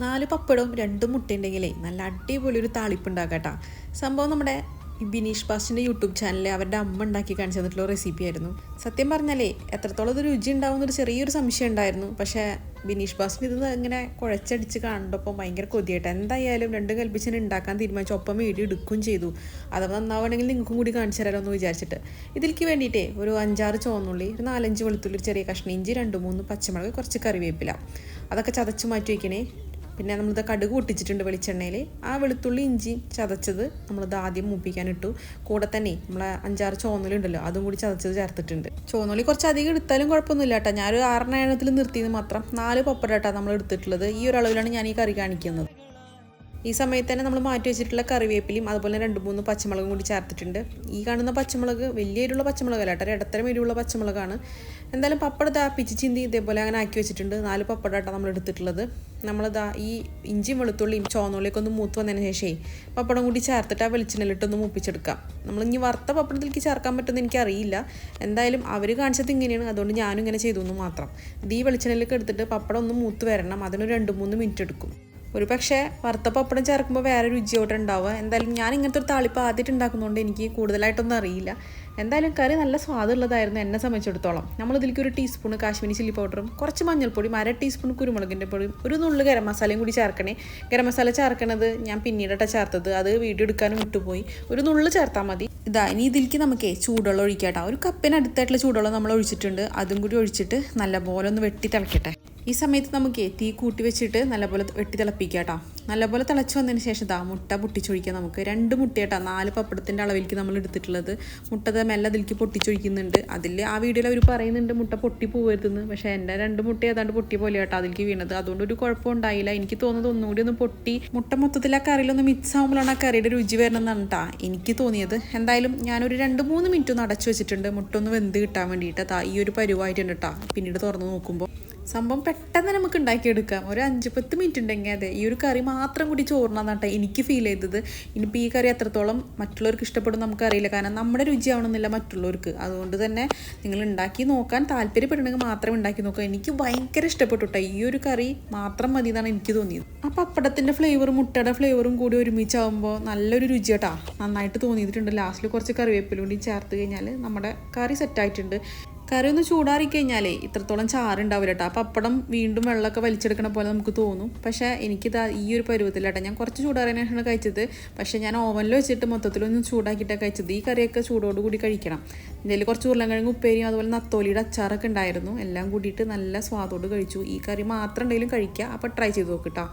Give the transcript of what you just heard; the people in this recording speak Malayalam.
നാല് പപ്പടവും രണ്ട് മുട്ടയുണ്ടെങ്കിലേ നല്ല അടിപൊളി ഒരു താളിപ്പ് കേട്ടോ. സംഭവം നമ്മുടെ ബിനീഷ് ബാസിന്റെ യൂട്യൂബ് ചാനലിൽ അവരുടെ അമ്മ ഉണ്ടാക്കി കാണിച്ചു തന്നിട്ടുള്ള റെസിപ്പി ആയിരുന്നു. സത്യം പറഞ്ഞാലേ എത്രത്തോളം ഇത് രുചി ഉണ്ടാവുന്നൊരു ചെറിയൊരു സംശയം ഉണ്ടായിരുന്നു. പക്ഷേ ബിനീഷ് ബാസിന് ഇത് ഇങ്ങനെ കുഴച്ചടിച്ച് കണ്ടപ്പോൾ ഭയങ്കര കൊതിയായിട്ട്. എന്തായാലും രണ്ടും കൽപ്പിച്ചിന് ഉണ്ടാക്കാൻ തീരുമാനിച്ചു. ഒപ്പം വീഡിയോ എടുക്കുകയും ചെയ്തു. അത് നന്നാവണമെങ്കിൽ നിങ്ങൾക്കും കൂടി കാണിച്ചു തരാമോ എന്ന് വിചാരിച്ചിട്ട്. ഇതിലേക്ക് വേണ്ടിയിട്ടേ ഒരു അഞ്ചാറ് ചുവന്നുള്ളി ഒരു നാലഞ്ച് വെളുത്തുള്ളി ഒരു ചെറിയ കഷ്ണം ഇഞ്ചി രണ്ട് മൂന്ന് പച്ചമുളക് കുറച്ച് കറിവേപ്പില. അതൊക്കെ ചതച്ച് മാറ്റി വയ്ക്കണേ പിന്നെ നമ്മളിത് കടുക് പൊട്ടിച്ചിട്ടുണ്ട് വെളിച്ചെണ്ണയിൽ ആ വെളുത്തുള്ളി ഇഞ്ചി ചതച്ചത് നമ്മളിത് ആദ്യം മൂപ്പിക്കാനിട്ടു കൂടെ തന്നെ നമ്മളെ അഞ്ചാറ് ചോന്നലുണ്ടല്ലോ അതും കൂടി ചതച്ചത് ചേർത്തിട്ടുണ്ട്. ചോന്നലി കുറച്ച് അധികം എടുത്താലും കുഴപ്പമൊന്നുമില്ല കേട്ടോ. ഞാനൊരു ആറെണ്ണത്തിൽ നിർത്തിയത് മാത്രം നാല് പപ്പട കേട്ടോ നമ്മൾ എടുത്തിട്ടുള്ളത് ഈ ഒരു അളവിലാണ് ഞാൻ ഈ കറി കാണിക്കുന്നത്. ഈ സമയത്ത് തന്നെ നമ്മൾ മാറ്റി വെച്ചിട്ടുള്ള കറിവേപ്പിലയും അതുപോലെ രണ്ട് മൂന്ന് പച്ചമുളകും കൂടി ചേർത്തിട്ടുണ്ട്. ഈ കാണുന്ന പച്ചമുളക് വലിയ എരിവുള്ള പച്ചമുളകല്ല കേട്ടോ. ഇടത്തരം എരിവുള്ള പച്ചമുളകാണ്. എന്തായാലും പപ്പടം ദാ പിച്ചി ചിന്തി ഇതേപോലെ അങ്ങനെ ആക്കി വെച്ചിട്ടുണ്ട്. നാല് പപ്പടം കേട്ടോ നമ്മൾ എടുത്തിട്ടുള്ളത്. നമ്മളിതാ ഈ ഇഞ്ചിയും വെളുത്തുള്ളിയും ചോന്നുള്ളിയൊക്കെ ഒന്ന് മൂത്ത് വന്നതിന് ശേഷമേ പപ്പടം കൂടി ചേർത്തിട്ട് ആ വെളിച്ചെണ്ണയിലിട്ടൊന്ന് മൂപ്പിച്ചെടുക്കാം. നമ്മൾ ഇനി വറുത്ത പപ്പടത്തിലേക്ക് ചേർക്കാൻ പറ്റുമെന്ന് എനിക്കറിയില്ല. എന്തായാലും അവർ കാണിച്ചത് ഇങ്ങനെയാണ്. അതുകൊണ്ട് ഞാനും ഇങ്ങനെ ചെയ്തു എന്ന് മാത്രം. ഇത് ഈ വെളിച്ചെണ്ണയിലേക്ക് എടുത്തിട്ട് പപ്പടം ഒന്ന് മൂത്ത് വരണം. അതിനൊരു രണ്ട് മൂന്ന് മിനിറ്റ് എടുക്കും. ഒരു പക്ഷേ വറുത്ത പപ്പടം ചേർക്കുമ്പോൾ വേറെ രുചിയോടെ ഉണ്ടാവുക. എന്തായാലും ഞാൻ ഇങ്ങനത്തെ ഒരു താളിപ്പ് ആദ്യമായിട്ട് ഉണ്ടാക്കുന്നതുകൊണ്ട് എനിക്ക് കൂടുതലായിട്ടൊന്നും അറിയില്ല. എന്തായാലും കറി നല്ല സ്വാദുള്ളതായിരുന്നു എന്നെ സംബന്ധിച്ചിടത്തോളം. നമ്മൾ ഇതിലേക്ക് ഒരു ടീസ്പൂൺ കാശ്മീരി ചില്ലി പൗഡറും കുറച്ച് മഞ്ഞൾപ്പൊടിയും അര ടീസ്പൂൺ കുരുമുളകിന്റെ പൊടിയും ഒരു നുള്ളു ഗരം മസാലയും കൂടി ചേർക്കണേ. ഗരം മസാല ചേർക്കണത് ഞാൻ പിന്നീടട്ടാ ചേർത്തത്. അത് വീഡിയോ എടുക്കാനും വിട്ടുപോയി. ഒരു നുള്ളു ചേർത്താൽ മതി. ഇതാ ഇനി ഇതിലേക്ക് നമുക്ക് ചൂടുവെള്ളം ഒഴിക്കാട്ടോ. ഒരു കപ്പിനടുത്തായിട്ടുള്ള ചൂടുവെള്ളം നമ്മൾ ഒഴിച്ചിട്ടുണ്ട് അതും കൂടി ഒഴിച്ചിട്ട് നല്ലപോലെ ഒന്ന് വെട്ടി തിളക്കട്ടെ. ഈ സമയത്ത് നമുക്ക് തീ കൂട്ടി വെച്ചിട്ട് നല്ലപോലെ വെട്ടി തിളപ്പിക്കുക കേട്ടോ നല്ലപോലെ തിളച്ച് വന്നതിന് ശേഷം ദാ മുട്ട പൊട്ടിച്ചൊഴിക്കുക നമുക്ക്. രണ്ട് മുട്ട കേട്ടോ നാല് പപ്പടത്തിന്റെ അളവിലേക്ക് നമ്മൾ എടുത്തിട്ടുള്ളത്. മുട്ട മെല്ലെ അതിലേക്ക് പൊട്ടിച്ചൊഴിക്കുന്നുണ്ട്. അതിൽ ആ വീഡിയോയിൽ അവർ പറയുന്നുണ്ട് മുട്ട പൊട്ടി പോകരുതെന്ന്. പക്ഷേ എന്റെ രണ്ട് മുട്ട ഏതാണ്ട് പൊട്ടിയ പോലെ കേട്ടോ അതിലേക്ക് വീണത്. അതുകൊണ്ട് ഒരു കുഴപ്പം ഉണ്ടായില്ല. എനിക്ക് തോന്നുന്നത് ഒന്നുകൂടി ഒന്ന് പൊട്ടി. മുട്ട മൊത്തത്തിൽ ആ കറിയിലൊന്ന് മിക്സ് ആകുമ്പോഴാണ് ആ കറിയുടെ രുചി വരണമെന്നാണ് കേട്ടോ എനിക്ക് തോന്നിയത്. എന്തായാലും ഞാനൊരു രണ്ട് മൂന്ന് മിനിറ്റ് ഒന്ന് അടച്ചു വെച്ചിട്ടുണ്ട്. മുട്ട ഒന്ന് വെന്ത് കിട്ടാൻ വേണ്ടിയിട്ട് ഈ ഒരു പരുവായിട്ടുണ്ട് കേട്ടോ പിന്നീട് തുറന്ന് നോക്കുമ്പോൾ സംഭവം പെട്ടെന്ന് നമുക്ക് ഉണ്ടാക്കിയെടുക്കാം. ഒരു അഞ്ച് പത്ത് മിനിറ്റ് ഉണ്ടെങ്കിൽ അതെ. ഈ ഒരു കറി മാത്രം കൂടി ചോറിനാന്നാട്ടെ എനിക്ക് ഫീൽ ചെയ്തത്. ഇനിയിപ്പോൾ ഈ കറി എത്രത്തോളം മറ്റുള്ളവർക്ക് ഇഷ്ടപ്പെടും നമുക്കറിയില്ല. കാരണം നമ്മുടെ രുചിയാവണമെന്നില്ല മറ്റുള്ളവർക്ക്. അതുകൊണ്ട് തന്നെ നിങ്ങൾ ഉണ്ടാക്കി നോക്കാൻ താല്പര്യപ്പെടണമെങ്കിൽ മാത്രം ഉണ്ടാക്കി നോക്കുക എനിക്ക് ഭയങ്കര ഇഷ്ടപ്പെട്ടു കേട്ടോ ഈ ഒരു കറി മാത്രം മതി എന്നാണ് എനിക്ക് തോന്നിയത്. ആ പപ്പടത്തിന്റെ ഫ്ലേവറും മുട്ടയുടെ ഫ്ലേവറും കൂടി ഒരുമിച്ചാവുമ്പോൾ നല്ലൊരു രുചി കേട്ടോ നന്നായിട്ട് തോന്നിയിട്ടുണ്ട്. ലാസ്റ്റിൽ കുറച്ച് കറിവേപ്പിലും കൂടി ചേർത്ത് കഴിഞ്ഞാൽ നമ്മുടെ കറി സെറ്റായിട്ടുണ്ട് കറി ഒന്ന് ചൂടാറി കഴിഞ്ഞാലേ ഇത്രത്തോളം ചാറുണ്ടാവില്ല കേട്ടോ അപ്പം അപ്പടം വീണ്ടും വെള്ളമൊക്കെ വലിച്ചെടുക്കണ പോലെ നമുക്ക് തോന്നും. പക്ഷേ എനിക്കിത് ഈ ഒരു പരുവത്തിലാട്ടോ ഞാൻ കുറച്ച് ചൂടാറിയാണ് കഴിച്ചത്. പക്ഷേ ഞാൻ ഓവനിൽ വെച്ചിട്ട് മൊത്തത്തിലൊന്ന് ചൂടാക്കിയിട്ടാണ് കഴിച്ചത്. ഈ കറിയൊക്കെ ചൂടോട് കൂടി കഴിക്കണം. ഇതിൽ കുറച്ച് ഉരുളൻകിഴങ്ങ് ഉപ്പേരിയും അതുപോലെ നത്തോലിയുടെ അച്ചാറൊക്കെ ഉണ്ടായിരുന്നു. എല്ലാം കൂടിയിട്ട് നല്ല സ്വാദോട് കഴിച്ചു. ഈ കറി മാത്രം ഉണ്ടെങ്കിലും കഴിക്കുക അപ്പോൾ ട്രൈ ചെയ്ത് നോക്കിട്ടോ